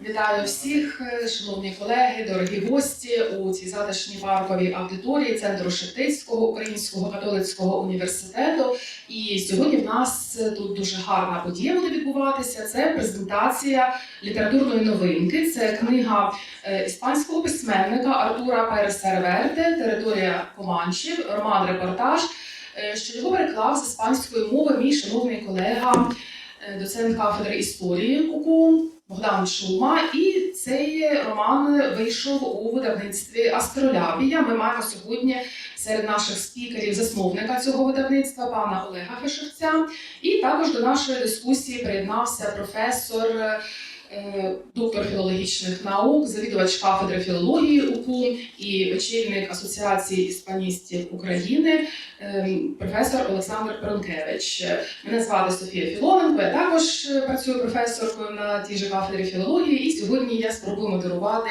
Вітаю всіх, е, шановні колеги, дорогі гості у цій затишній парковій аудиторії Центру Шептицького Українського католицького університету. І сьогодні в нас е, тут дуже гарна подія буде відбуватися. Це презентація літературної новинки. Це книга е, іспанського письменника Артура Переса Реверте Територія Команчів, роман-репортаж, що його переклав з іспанської мови мій шановний колега, доцент кафедри історії УКУ Богдан Шума. І цей роман вийшов у видавництві Астролябія. Ми маємо сьогодні серед наших спікерів засновника цього видавництва, пана Олега Фешевця. І також до нашої дискусії приєднався професор. Е, Доктор філологічних наук, завідувач кафедри філології УКУ і очільник Асоціації іспаністів України, ем, професор Олександр Пронкевич. Мене звати Софія Філоненко. Я також е, працюю професоркою на тій же кафедрі філології, і сьогодні я спробую модерувати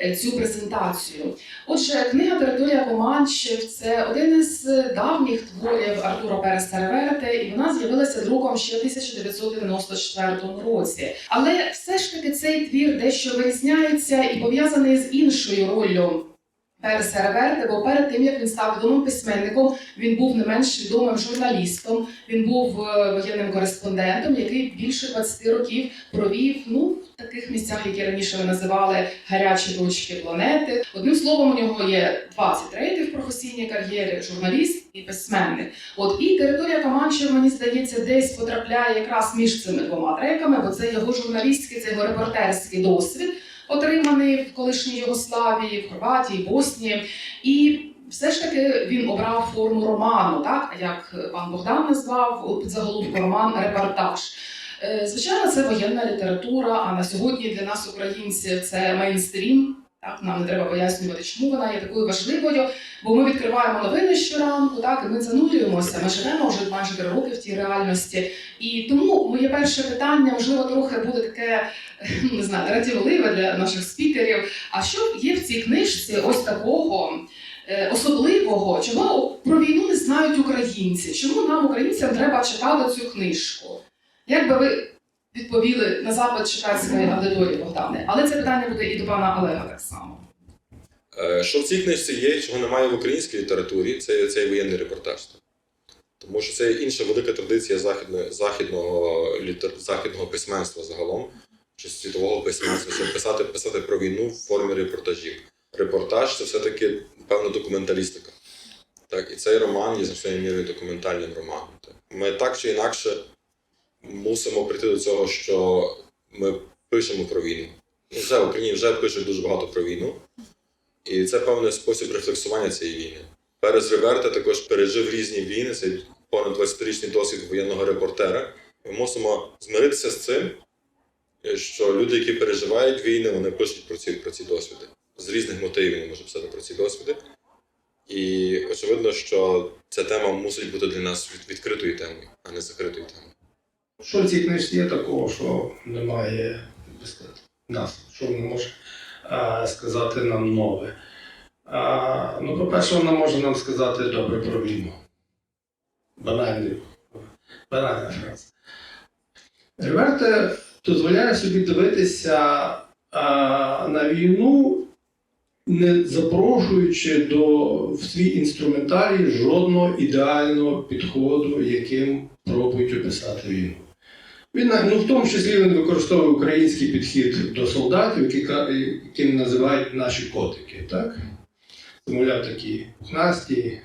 е, цю презентацію. Отже, книга Територія Команчів це один із е, давніх творів Артура Переса Реверте, і вона з'явилася друком ще в 1994 році. Але все ж таки цей твір дещо вирізняється і пов'язаний з іншою роллю. Переса Реверте, бо перед тим як він став відомим письменником, він був не менш відомим журналістом. Він був е, воєнним кореспондентом, який більше 20 років провів ну в таких місцях, які раніше ви називали гарячі точки планети. Одним словом, у нього є 20 рейтів в професійній кар'єрі, журналіст і письменник. От і територія Каманчів, мені здається, десь потрапляє якраз між цими двома треками, бо це його журналістський, це його репортерський досвід, отриманий в колишній Йогославії, в Хорватії, Боснії. І все ж таки він обрав форму роману, так як пан Богдан назвав під заголовку роман репортаж. Е, Звичайно, це воєнна література. А на сьогодні для нас, українців, це мейнстрім. Так, нам не треба пояснювати, чому вона є такою важливою, бо ми відкриваємо новини щоранку, так і ми занурюємося. Ми живемо вже майже три роки в тій реальності. І тому моє перше питання, можливо, трохи буде таке не знаю, дратівливе для наших спікерів. А що є в цій книжці ось такого? е, Особливого, чого про війну не знають українці? Чому нам, українцям, треба читати цю книжку? Як би ви відповіли на запит читацької аудиторії, Богдане? Але це питання буде і до пана Олега так само. Е, Що в цій книжці є, чого немає в українській літературі, це цей воєнний репортаж. Тому що це інша велика традиція західного, західного, літер, західного письменства загалом, чи світового письменства, щоб писати, писати про війну в формі репортажів. Репортаж це все-таки певна документалістика. Так, і цей роман є значною мірою документальним романом. Так. Ми так чи інакше мусимо прийти до цього, що ми пишемо про війну. Ну, Вже в Україні вже пишуть дуже багато про війну. І це певний спосіб рефлексування цієї війни. Перес Реверте також пережив різні війни, це понад 20-річний досвід воєнного репортера. Ми мусимо змиритися з цим, що люди, які переживають війни, вони пишуть про ці, про ці досвіди. З різних мотивів вони можуть писати про ці досвіди. І очевидно, що ця тема мусить бути для нас від- відкритою темою, а не закритою темою. Що в цій книжці є такого, що немає нас, що вона може а, сказати нам нове? А, ну, по-перше, вона може нам сказати добре про війну. Банальний, банальна фраза. Реверте дозволяє собі дивитися а, на війну, не запрошуючи до, в свій інструментарій жодного ідеального підходу, яким пробують описати війну. Він ну, в тому числі він використовує український підхід до солдатів, які, яким називають наші котики. Так? Мовляв, такі пухнасті,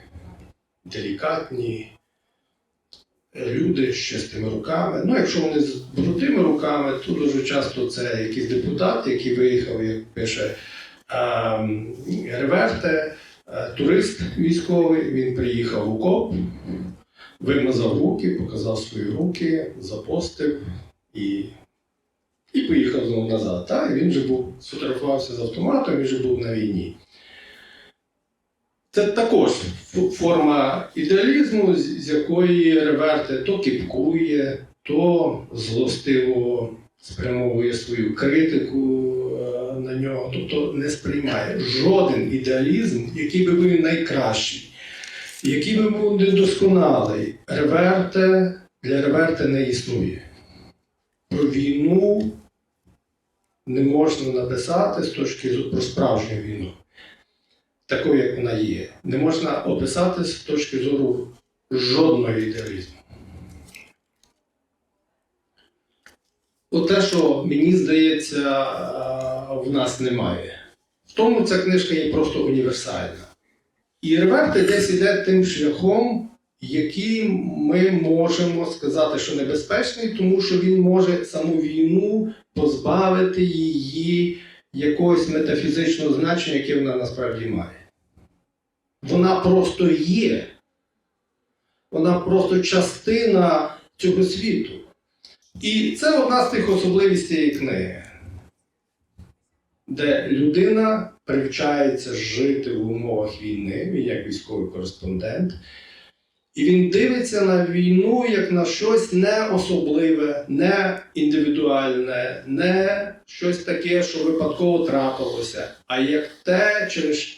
делікатні люди з чистими руками. Ну, якщо вони з брудними руками, то дуже часто це якийсь депутат, який виїхав, як пише ем, Реверте, е, турист військовий, він приїхав у КОП, вимазав руки, показав свої руки, запостив і, і поїхав знову назад. Так? Він же був сфотографувався з автоматом, він же був на війні. Це також форма ідеалізму, з з якої реверте то кіпкує, то злостиво спрямовує свою критику е, на нього, тобто не сприймає жоден ідеалізм, який би був найкращий, який би був недосконалий. Реверте для реверте не існує. Про війну не можна написати з точки зору про справжню війну, такою, як вона є. Не можна описати з точки зору жодного ідеалізму. Оте, що мені здається, в нас немає. В тому ця книжка є просто універсальна. І Реверти десь іде тим шляхом, який ми можемо сказати, що небезпечний, тому що він може саму війну позбавити її якогось метафізичного значення, яке вона насправді має. Вона просто є. Вона просто частина цього світу. І це одна з тих особливостей цієї книги, де людина привчається жити в умовах війни, він як військовий кореспондент, і він дивиться на війну як на щось не особливе, не індивідуальне, не щось таке, що випадково трапилося, а як те, через,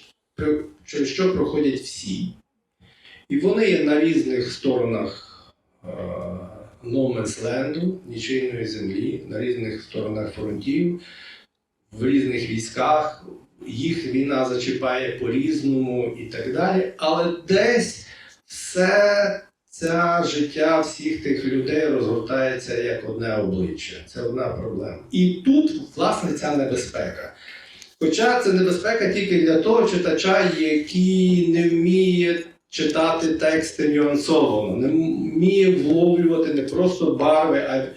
через що проходять всі. І вони є на різних сторонах No нічийної землі, на різних сторонах фронтів, в різних військах. Їх війна зачіпає по-різному і так далі. Але десь все це життя всіх тих людей розгортається як одне обличчя. Це одна проблема. І тут, власне, ця небезпека. Хоча це небезпека тільки для того читача, який не вміє читати тексти нюансовано, не вміє вловлювати не просто барви, а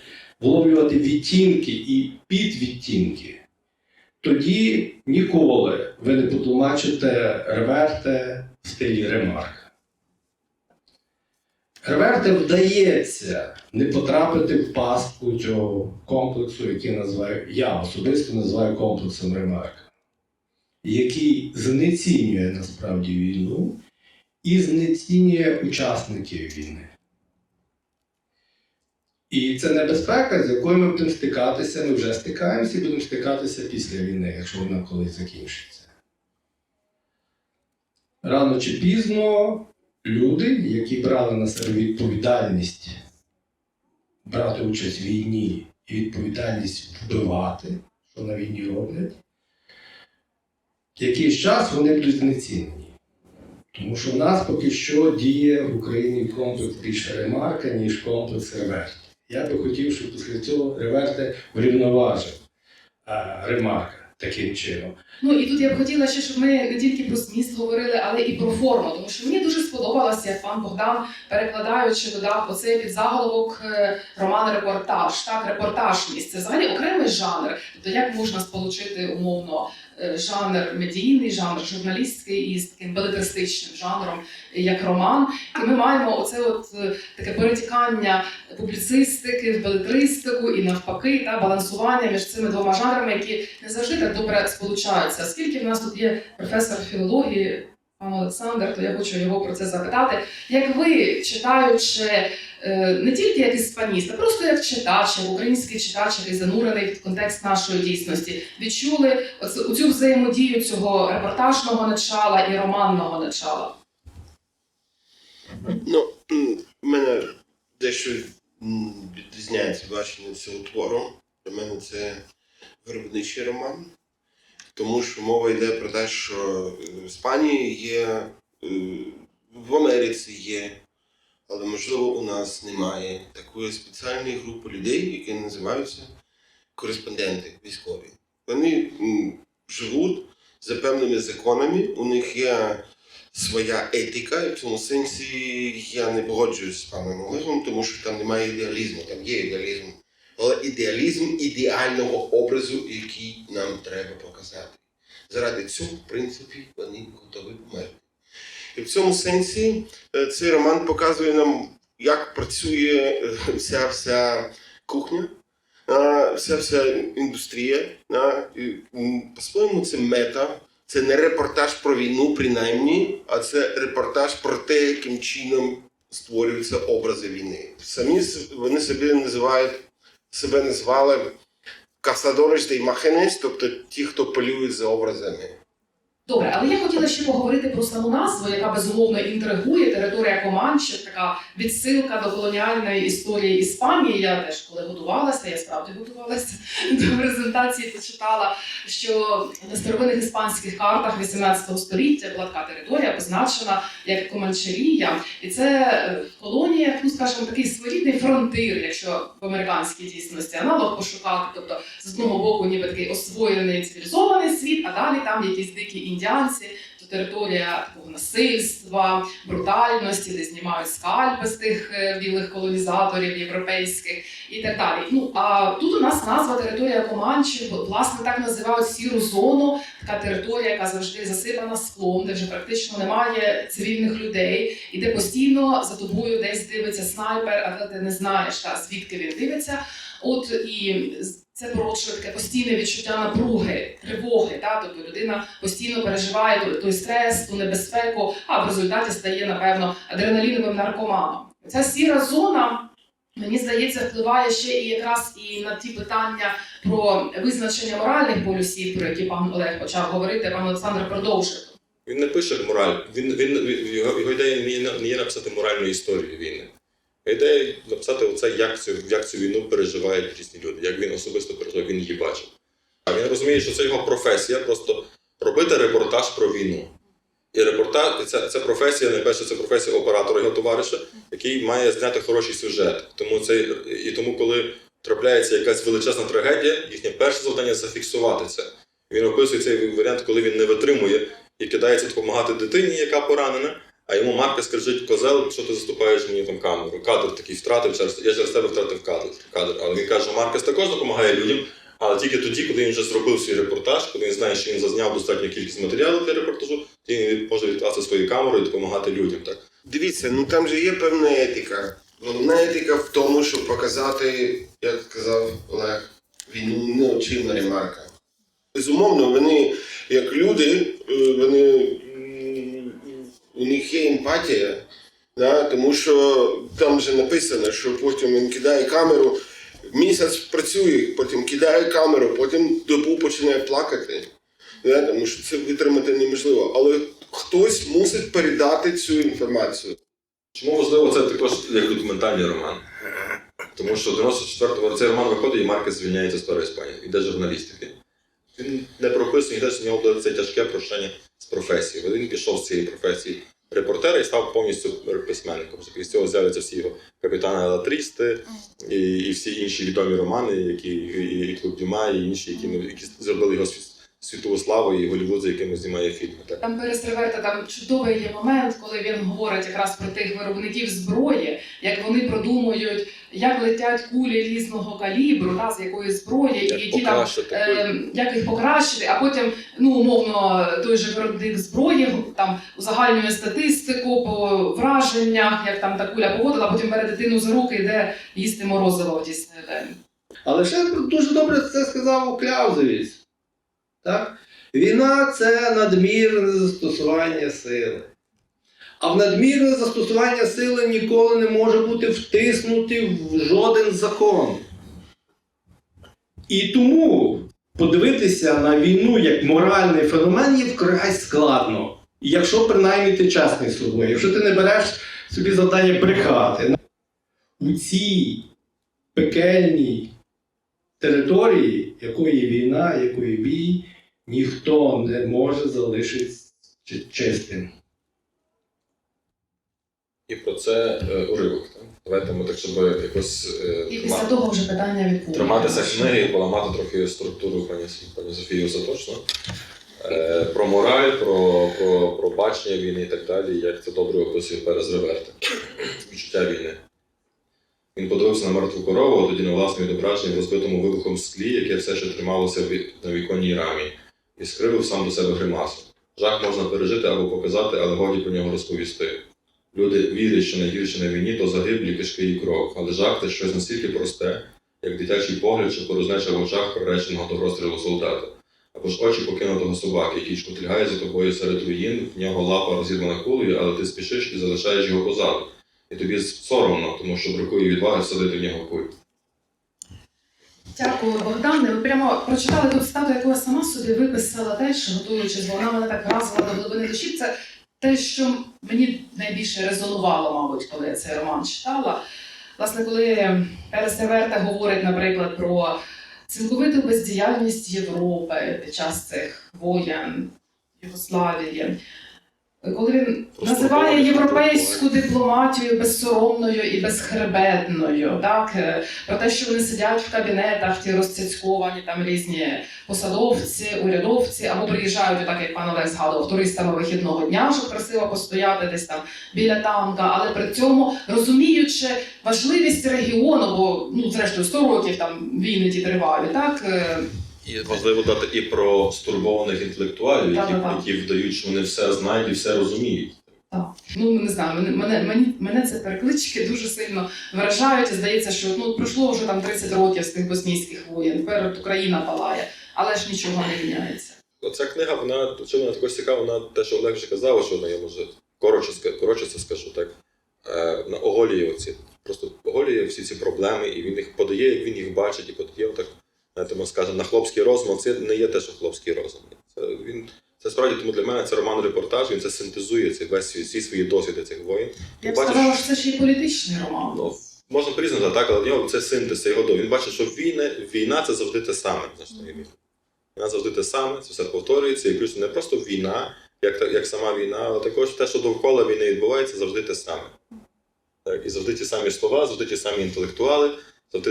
вловлювати відтінки і підвідтінки. Тоді ніколи ви не потлумачите реверте в стилі ремарк. Реверте вдається не потрапити в пастку цього комплексу, який називаю, я особисто називаю комплексом ремарк, який знецінює насправді війну і знецінює учасників війни. І це небезпека, з якою ми будемо стикатися, ми вже стикаємося і будемо стикатися після війни, якщо вона колись закінчиться. Рано чи пізно люди, які брали на себе відповідальність брати участь в війні і відповідальність вбивати, що на війні роблять, якийсь час вони будуть знецінені. Тому що в нас поки що діє в Україні комплекс більше ремарка, ніж комплекс реверт. Я би хотів, щоб після цього реверти врівноважив ремарка таким чином. Ну і тут я б хотіла ще, щоб ми не тільки про зміст говорили, але і про форму. Тому що мені дуже сподобалося, як пан Богдан, перекладаючи, додав оцей підзаголовок е, роман репортаж. Так, репортажність це взагалі окремий жанр. Тобто, як можна сполучити умовно е, жанр медійний, жанр журналістський із таким белетристичним жанром, як роман. І ми маємо оце от е, таке перетікання публіцистики в белетристику і навпаки, та балансування між цими двома жанрами, які не завжди так добре сполучаються. Оскільки в нас тут є професор філології, пан Олександр, то я хочу його про це запитати. Як ви, читаючи е, не тільки як іспаніст, а просто як читач, як український читач, який занурений в контекст нашої дійсності, відчули цю взаємодію цього репортажного начала і романного начала? Ну, в мене дещо відрізняється бачення цього твору. Для мене це виробничий роман, тому що мова йде про те, що е, в Іспанії є, е, в Америці є, але можливо у нас немає такої спеціальної групи людей, які називаються кореспонденти військові. Вони живуть за певними законами, у них є своя етика, і в цьому сенсі я не погоджуюсь з паном Олегом, тому що там немає ідеалізму, там є ідеалізм. Але ідеалізм ідеального образу, який нам треба показати. Заради цього, в принципі, вони готові померти. І в цьому сенсі е, цей роман показує нам, як працює е, вся вся кухня, вся вся індустрія. По-своєму, це мета. Це не репортаж про війну, принаймні, а це репортаж про те, яким чином створюються образи війни. Самі вони собі називають себе назвали Касадориш де тобто ті, хто полюють за образами. Добре, але я хотіла ще поговорити про саму назву, яка безумовно інтригує. Територія Команчів, така відсилка до колоніальної історії Іспанії. Я теж коли готувалася, я справді готувалася до презентації, почитала, що на старовинних іспанських картах 18 століття була така територія, позначена як Команчерія, і це е, колонія, ну скажімо, такий своєрідний фронтир, якщо в американській дійсності аналог пошукати. Тобто, з одного боку, ніби такий освоєний цивілізований світ, а далі там якісь дикі індіанці, то територія такого насильства, брутальності, де знімають скальпи з тих е, білих колонізаторів європейських і так далі. Ну а тут у нас назва територія Команчі, власне, так називають сіру зону, така територія, яка завжди засипана склом, де вже практично немає цивільних людей, і де постійно за тобою десь дивиться снайпер, а ти не знаєш, та, звідки він дивиться. От і це породжує таке постійне відчуття напруги, тривоги. Та? Тобто людина постійно переживає той- стрес, ту небезпеку, а в результаті стає, напевно, адреналіновим наркоманом. Ця сіра зона. Мені здається, впливає ще і якраз і на ті питання про визначення моральних полюсів, про які пан Олег почав говорити, пан Олександр продовжив. Він не пише мораль. Він, він, його ідея не є написати моральну історію війни. Ідея написати оце, як цю, як цю війну переживають різні люди, як він особисто переживає, він її бачив. А він розуміє, що це його професія, просто робити репортаж про війну. І репортаж це, це професія, найперше, це професія оператора його товариша, який має зняти хороший сюжет. Тому це і тому, коли трапляється якась величезна трагедія, їхнє перше завдання зафіксувати це. Він описує цей варіант, коли він не витримує і кидається допомагати дитині, яка поранена. А йому Марка скажіть, козел, що ти заступаєш мені там камеру. Кадр такий втратив, я через тебе втратив кадр. кадр. Але він каже, Маркес також допомагає людям, але тільки тоді, коли він вже зробив свій репортаж, коли він знає, що він зазняв достатню кількість матеріалу для репортажу, він може відкласти свою камеру і допомагати людям. Так Дивіться, ну там же є певна етика. Головна етика в тому, щоб показати, як сказав Олег, війну не очима ремарка. Безумовно, вони, як люди, е, вони, у них є емпатія, да? тому що там вже написано, що потім він кидає камеру, місяць працює, потім кидає камеру, потім добу починає плакати. Да? Тому що це витримати неможливо. Але хтось мусить передати цю інформацію. чому важливо це також як документальний роман? Тому що 94-го цей роман виходить, і Маркес звільняється з Іспанії, іде журналістики. Він не прописаний, що в нього буде це тяжке прощання з професії. Він пішов з цієї професії репортера і став повністю письменником. З цього з'являться всі його капітани Латрісти і, і всі інші відомі романи, які і, і Клуб Дюма, і інші, які, які зробили його світ- світову славу і Голлівуд, за якими знімає фільми. Так. Там Перестреверта там чудовий є момент, коли він говорить якраз про тих виробників зброї, як вони продумують, як летять кулі різного калібру, та, з якої зброї, і які там е, як їх покращити, а потім, ну умовно, той же виробник зброї там узагальнює статистику по враженнях, як там та куля поводила, а потім бере дитину за руки йде їсти морозиво в тісний день. Але ще дуже добре це сказав Кляузевіць. Так? Війна це надмірне застосування сили. А в надмірне застосування сили ніколи не може бути втиснути в жоден закон. І тому подивитися на війну як моральний феномен є вкрай складно. Якщо принаймні ти чесний з собою, якщо ти не береш собі завдання брехати. У цій пекельній території, якої війна, якої бій, ніхто не може залишитися чистим. І про це е, уривок. Так? Давайте ми так, щоб якось е, І після того вже питання від триматися книги і поламати трохи структуру пані, пані Софії остаточно. Е, про мораль, про, про, про бачення війни і так далі, як це добре описує Перез Реверта. Відчуття війни. Він подивився на мертву корову, а тоді на власне відображення в розбитому вибухом склі, яке все ще трималося в на віконній рамі, і скривив сам до себе гримасу. Жах можна пережити або показати, але годі про нього розповісти. Люди вірять, що найгірше на війні то загиблі кишки і кров, але жах це щось настільки просте, як дитячий погляд чи порожнеча в очах приреченого до розстрілу солдата. Або ж очі покинутого собаки, який шкутильгає за тобою серед руїн, в нього лапа розірвана кулею, але ти спішиш і залишаєш його позаду. І тобі соромно, тому що бракує відваги всадити в нього куль. Дякую, Богдане. Ви прямо прочитали тут стату, яку я сама собі виписала теж, готуючись, бо вона мене так вразила до глибини душі. Це те, що мені найбільше резонувало, мабуть, коли я цей роман читала. Власне, коли Перес Реверта говорить, наприклад, про цілковиту бездіяльність Європи під час цих воєн Югославії. Коли він називає європейську дипломатію безсоромною і безхребетною, так? Е, про те, що вони сидять в кабінетах, ті розцяцьковані там різні посадовці, урядовці, або приїжджають, так як пан Олег згадував, туристами вихідного дня, щоб красиво постояти десь там біля танка, але при цьому розуміючи важливість регіону, бо ну зрештою 100 років там війни ті тривають, так? Е, І важливо дати і про стурбованих інтелектуалів, які, Так-так-так. які вдають, що вони все знають і все розуміють. Так, ну не знаю, мене, мене, мені, мене це переклички дуже сильно вражають. І здається, що ну пройшло вже там 30 років з тих боснійських воєн. Тепер от Україна палає, але ж нічого не міняється. Оця книга, вона чим вона також цікава, вона те, що Олег вже казав, що вона я може коротше, ска- коротше це скажу так. Е, на оголює оці, просто оголює всі ці проблеми, і він їх подає, як він їх бачить, і подає отак, знаєте, ми скажемо, на хлопський розум, це не є те, що хлопський розум. Це він це справді тому для мене це роман-репортаж, він це синтезує ці весь всі свої досвіди цих воїн. Я б сказала, що це ще й політичний роман. Ну, можна по-різному, так, але в нього це синтез, це його до. Він бачить, що війна, війна це завжди те саме. Війна. Війна завжди те саме, це все повторюється, і плюс не просто війна, як, як сама війна, але також те, що довкола війни відбувається, завжди те саме. Так, і завжди ті самі слова, завжди ті самі інтелектуали,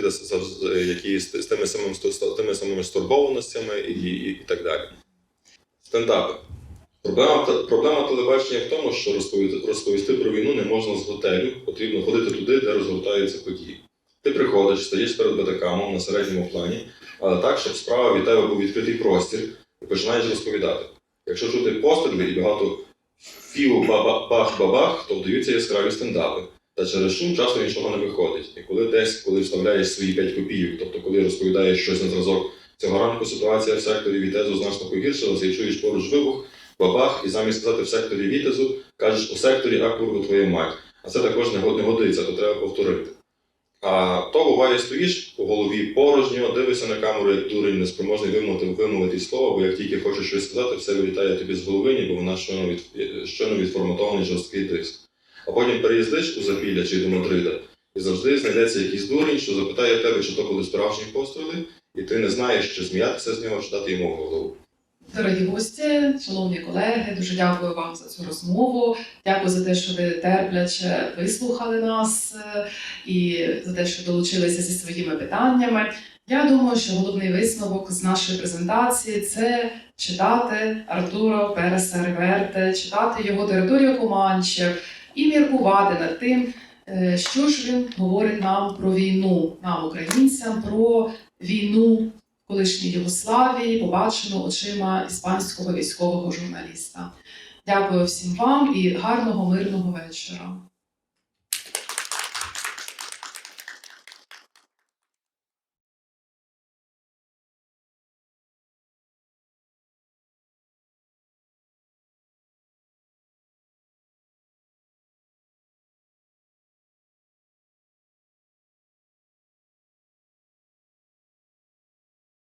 завжди, які з, тими самими, тими самими стурбованостями і, і, і так далі. Стендапи. Проблема, проблема телебачення в тому, що розповісти, розповісти про війну не можна з готелю, потрібно ходити туди, де розгортаються події. Ти приходиш, стоїш перед бетакамом на середньому плані, але так, щоб справа від тебе був відкритий простір і починаєш розповідати. Якщо чути постріли і багато філу бах-бабах, то вдаються яскраві стендапи. Та через шум часто нічого не виходить. І коли десь, коли вставляєш свої 5 копійок, тобто коли розповідаєш щось на зразок, цього ранку ситуація в секторі Вітезу значно погіршилася і чуєш поруч вибух, бабах, і замість сказати в секторі Вітезу, кажеш у секторі а курва твою мать. А це також не годиться, то треба повторити. А то буває стоїш у голові порожньо, дивишся на камеру, як дурень, неспроможний вимовити, вимовити слово, бо як тільки хочеш щось сказати, все вилітає тобі з голови, ніби вона щойно, від, щойно відформатований жорсткий диск. А потім переїздиш у Запілля чи до Мадрида, і завжди знайдеться якийсь дурень, що запитає тебе, чи то були справжні постріли, і ти не знаєш, чи сміятися з нього, чи дати йому голову. Дорогі гості, шановні колеги, дуже дякую вам за цю розмову. Дякую за те, що ви терпляче вислухали нас е, і за те, що долучилися зі своїми питаннями. Я думаю, що головний висновок з нашої презентації це читати Артуро Переса Реверте, читати його територію Команчів і міркувати над тим, е, що ж він говорить нам про війну, нам, українцям, про війну колишній Єгославії, побачену очима іспанського військового журналіста. Дякую всім вам і гарного мирного вечора.